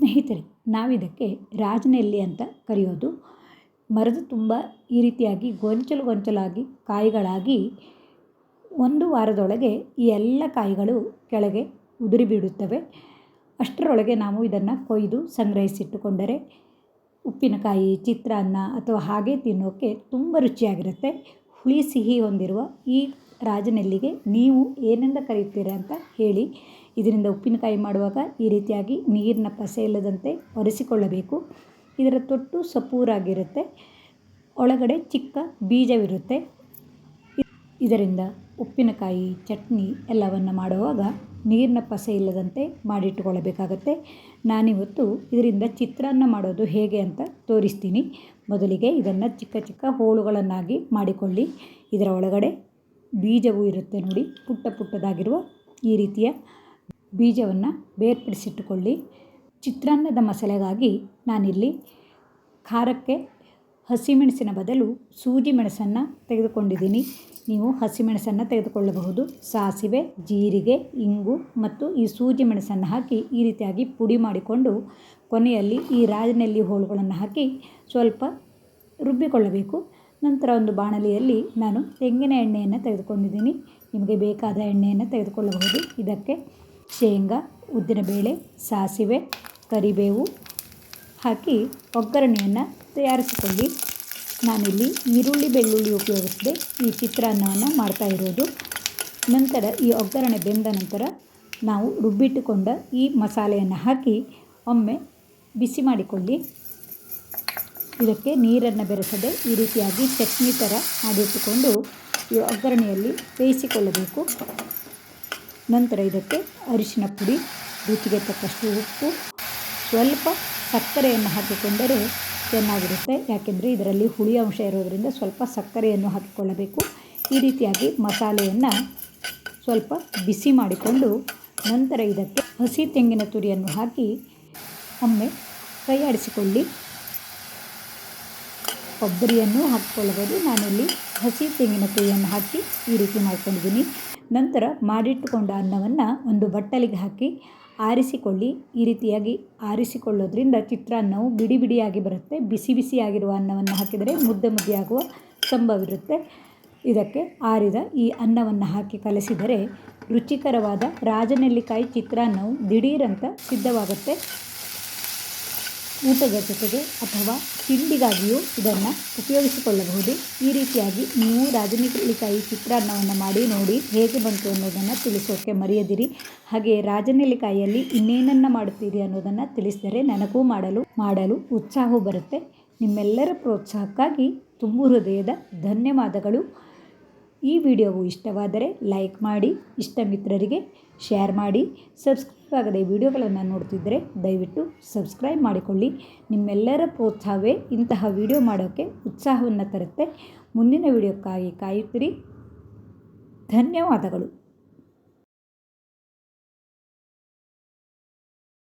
ಸ್ನೇಹಿತರೆ, ನಾವಿದಕ್ಕೆ ರಾಜನೆಲ್ಲಿ ಅಂತ ಕರೆಯೋದು. ಮರದ ತುಂಬ ಈ ರೀತಿಯಾಗಿ ಗೊಂಚಲು ಗೊಂಚಲಾಗಿ ಕಾಯಿಗಳಾಗಿ ಒಂದು ವಾರದೊಳಗೆ ಈ ಎಲ್ಲ ಕಾಯಿಗಳು ಕೆಳಗೆ ಉದುರಿ ಬಿಡುತ್ತವೆ ಅಷ್ಟರೊಳಗೆ ನಾವು ಇದನ್ನು ಕೊಯ್ದು ಸಂಗ್ರಹಿಸಿಟ್ಟುಕೊಂಡರೆ ಉಪ್ಪಿನಕಾಯಿ, ಚಿತ್ರಾನ್ನ ಅಥವಾ ಹಾಗೆ ತಿನ್ನೋಕ್ಕೆ ತುಂಬ ರುಚಿಯಾಗಿರುತ್ತೆ. ಹುಳಿ ಸಿಹಿ ಹೊಂದಿರುವ ಈ ರಾಜನೆಲ್ಲಿಗೆ ನೀವು ಏನೆಂದು ಕರೆಯುತ್ತೀರಾ ಅಂತ ಹೇಳಿ ಇದರಿಂದ ಉಪ್ಪಿನಕಾಯಿ ಮಾಡುವಾಗ ಈ ರೀತಿಯಾಗಿ ನೀರಿನ ಪಸೆ ಇಲ್ಲದಂತೆ ಒರೆಸಿಕೊಳ್ಳಬೇಕು. ಇದರ ತೊಟ್ಟು ಸಪೂರಾಗಿರುತ್ತೆ. ಒಳಗಡೆ ಚಿಕ್ಕ ಬೀಜವಿರುತ್ತೆ. ಇದರಿಂದ ಉಪ್ಪಿನಕಾಯಿ, ಚಟ್ನಿ ಎಲ್ಲವನ್ನು ಮಾಡುವಾಗ ನೀರಿನ ಪಸೆ ಇಲ್ಲದಂತೆ ಮಾಡಿಟ್ಟುಕೊಳ್ಳಬೇಕಾಗತ್ತೆ. ನಾನಿವತ್ತು ಇದರಿಂದ ಚಿತ್ರಾನ್ನ ಮಾಡೋದು ಹೇಗೆ ಅಂತ ತೋರಿಸ್ತೀನಿ. ಮೊದಲಿಗೆ ಇದನ್ನು ಚಿಕ್ಕ ಚಿಕ್ಕ ಹೋಳುಗಳನ್ನಾಗಿ ಮಾಡಿಕೊಳ್ಳಿ. ಇದರ ಒಳಗಡೆ ಬೀಜವೂ ಇರುತ್ತೆ ನೋಡಿ, ಪುಟ್ಟ ಪುಟ್ಟದಾಗಿರುವ ಈ ರೀತಿಯ ಬೀಜವನ್ನು ಬೇರ್ಪಡಿಸಿಟ್ಟುಕೊಳ್ಳಿ. ಚಿತ್ರಾನ್ನದ ಮಸಾಲೆಗಾಗಿ ನಾನಿಲ್ಲಿ ಖಾರಕ್ಕೆ ಹಸಿಮೆಣಸಿನ ಬದಲು ಸೂಜಿ ಮೆಣಸನ್ನು ತೆಗೆದುಕೊಂಡಿದ್ದೀನಿ. ನೀವು ಹಸಿಮೆಣಸನ್ನು ತೆಗೆದುಕೊಳ್ಳಬಹುದು. ಸಾಸಿವೆ, ಜೀರಿಗೆ, ಇಂಗು ಮತ್ತು ಈ ಸೂಜಿ ಮೆಣಸನ್ನು ಹಾಕಿ ಈ ರೀತಿಯಾಗಿ ಪುಡಿ ಮಾಡಿಕೊಂಡು ಕೊನೆಯಲ್ಲಿ ಈ ರಾಜನೆಲ್ಲಿ ಹೋಳುಗಳನ್ನು ಹಾಕಿ ಸ್ವಲ್ಪ ರುಬ್ಬಿಕೊಳ್ಳಬೇಕು. ನಂತರ ಒಂದು ಬಾಣಲಿಯಲ್ಲಿ ನಾನು ತೆಂಗಿನ ಎಣ್ಣೆಯನ್ನು ತೆಗೆದುಕೊಂಡಿದ್ದೀನಿ. ನಿಮಗೆ ಬೇಕಾದ ಎಣ್ಣೆಯನ್ನು ತೆಗೆದುಕೊಳ್ಳಬಹುದು. ಇದಕ್ಕೆ ಶೇಂಗಾ ಉದ್ದಿನಬೇಳೆ ಸಾಸಿವೆ, ಕರಿಬೇವು ಹಾಕಿ ಒಗ್ಗರಣೆಯನ್ನು ತಯಾರಿಸಿಕೊಳ್ಳಿ. ನಾನಿಲ್ಲಿ ಈರುಳ್ಳಿ, ಬೆಳ್ಳುಳ್ಳಿ ಉಪಯೋಗಿಸದೆ ಈ ಚಿತ್ರಾನ್ನವನ್ನು ಮಾಡ್ತಾ ಇರೋದು. ನಂತರ ಈ ಒಗ್ಗರಣೆ ಬೆಂದ ನಂತರ ನಾವು ರುಬ್ಬಿಟ್ಟುಕೊಂಡ ಈ ಮಸಾಲೆಯನ್ನು ಹಾಕಿ ಒಮ್ಮೆ ಬಿಸಿ ಮಾಡಿಕೊಳ್ಳಿ. ಇದಕ್ಕೆ ನೀರನ್ನು ಬೆರೆಸದೆ ಈ ರೀತಿಯಾಗಿ ಚಟ್ನಿ ಥರ ಮಾಡಿಟ್ಟುಕೊಂಡು ಈ ಒಗ್ಗರಣೆಯಲ್ಲಿ ಬೇಯಿಸಿಕೊಳ್ಳಬೇಕು. ನಂತರ ಇದಕ್ಕೆ ಅರಿಶಿನ ಪುಡಿ, ರುಚಿಗೆ ತಕ್ಕಷ್ಟು ಉಪ್ಪು, ಸ್ವಲ್ಪ ಸಕ್ಕರೆಯನ್ನು ಹಾಕಿಕೊಂಡರೆ ಚೆನ್ನಾಗಿರುತ್ತೆ. ಯಾಕೆಂದರೆ ಇದರಲ್ಲಿ ಹುಳಿ ಅಂಶ ಇರೋದರಿಂದ ಸ್ವಲ್ಪ ಸಕ್ಕರೆಯನ್ನು ಹಾಕಿಕೊಳ್ಳಬೇಕು. ಈ ರೀತಿಯಾಗಿ ಮಸಾಲೆಯನ್ನು ಸ್ವಲ್ಪ ಬಿಸಿ ಮಾಡಿಕೊಂಡು ನಂತರ ಇದಕ್ಕೆ ಹಸಿ ತೆಂಗಿನ ತುರಿಯನ್ನು ಹಾಕಿ ಒಮ್ಮೆ ಕೈ ಆಡಿಸಿಕೊಳ್ಳಿ ಕೊಬ್ಬರಿಯನ್ನು ಹಾಕ್ಕೊಳ್ಬೋದು ನಾನಿಲ್ಲಿ ಹಸಿ ತೆಂಗಿನಕಾಯಿಯನ್ನು ಹಾಕಿ ಈ ರೀತಿ ಮಾಡ್ಕೊಂಡಿದ್ದೀನಿ. ನಂತರ ಮಾಡಿಟ್ಟುಕೊಂಡ ಅನ್ನವನ್ನು ಒಂದು ಬಟ್ಟಲಿಗೆ ಹಾಕಿ ಆರಿಸಿಕೊಳ್ಳಿ. ಈ ರೀತಿಯಾಗಿ ಆರಿಸಿಕೊಳ್ಳೋದ್ರಿಂದ ಚಿತ್ರಾನ್ನವು ಬಿಡಿ ಬಿಡಿಯಾಗಿ ಬರುತ್ತೆ. ಬಿಸಿ ಬಿಸಿಯಾಗಿರುವ ಅನ್ನವನ್ನು ಹಾಕಿದರೆ ಮುದ್ದೆ ಮುದ್ದೆಯಾಗುವ ಸಂಭವವಿರುತ್ತೆ ಇದಕ್ಕೆ ಆರಿದ ಈ ಅನ್ನವನ್ನು ಹಾಕಿ ಕಲಸಿದರೆ ರುಚಿಕರವಾದ ರಾಜನೆಲ್ಲಿಕಾಯಿ ಚಿತ್ರಾನ್ನವು ದಿಢೀರಂತ ಸಿದ್ಧವಾಗುತ್ತೆ. ಊಟದ ಜೊತೆಗೆ ಅಥವಾ ತಿಂಡಿಗಾಗಿಯೂ ಇದನ್ನು ಉಪಯೋಗಿಸಿಕೊಳ್ಳಬಹುದು. ಈ ರೀತಿಯಾಗಿ ನೀವು ರಾಜನೆಲ್ಲಿಕಾಯಿ ಚಿತ್ರಾನ್ನವನ್ನು ಮಾಡಿ ನೋಡಿ ಹೇಗೆ ಬಂತು ಅನ್ನೋದನ್ನು ತಿಳಿಸೋಕ್ಕೆ ಮರೆಯದಿರಿ. ಹಾಗೆ ರಾಜನೆಲ್ಲಿಕಾಯಿಯಲ್ಲಿ ಇನ್ನೇನನ್ನು ಮಾಡುತ್ತೀರಿ ಅನ್ನೋದನ್ನು ತಿಳಿಸಿದರೆ ನನಗೂ ಮಾಡಲು ಮಾಡಲು ಉತ್ಸಾಹ ಬರುತ್ತೆ. ನಿಮ್ಮೆಲ್ಲರ ಪ್ರೋತ್ಸಾಹಕ್ಕಾಗಿ ತುಂಬು ಹೃದಯದ ಧನ್ಯವಾದಗಳು. ಈ ವಿಡಿಯೋವು ಇಷ್ಟವಾದರೆ ಲೈಕ್ ಮಾಡಿ ಇಷ್ಟ ಮಿತ್ರರಿಗೆ ಶೇರ್ ಮಾಡಿ, ಸಬ್ಸ್ಕ್ರೈಬ್ ಆಗದೆ ವಿಡಿಯೋಗಳನ್ನು ನೋಡ್ತಿದ್ದರೆ ದಯವಿಟ್ಟು ಸಬ್ಸ್ಕ್ರೈಬ್ ಮಾಡಿಕೊಳ್ಳಿ. ನಿಮ್ಮೆಲ್ಲರ ಪ್ರೋತ್ಸಾಹವೇ ಇಂತಹ ವಿಡಿಯೋ ಮಾಡೋಕ್ಕೆ ಉತ್ಸಾಹವನ್ನು ತರುತ್ತೆ. ಮುಂದಿನ ವಿಡಿಯೋಕ್ಕಾಗಿ ಕಾಯುತ್ತಿರಿ. ಧನ್ಯವಾದಗಳು.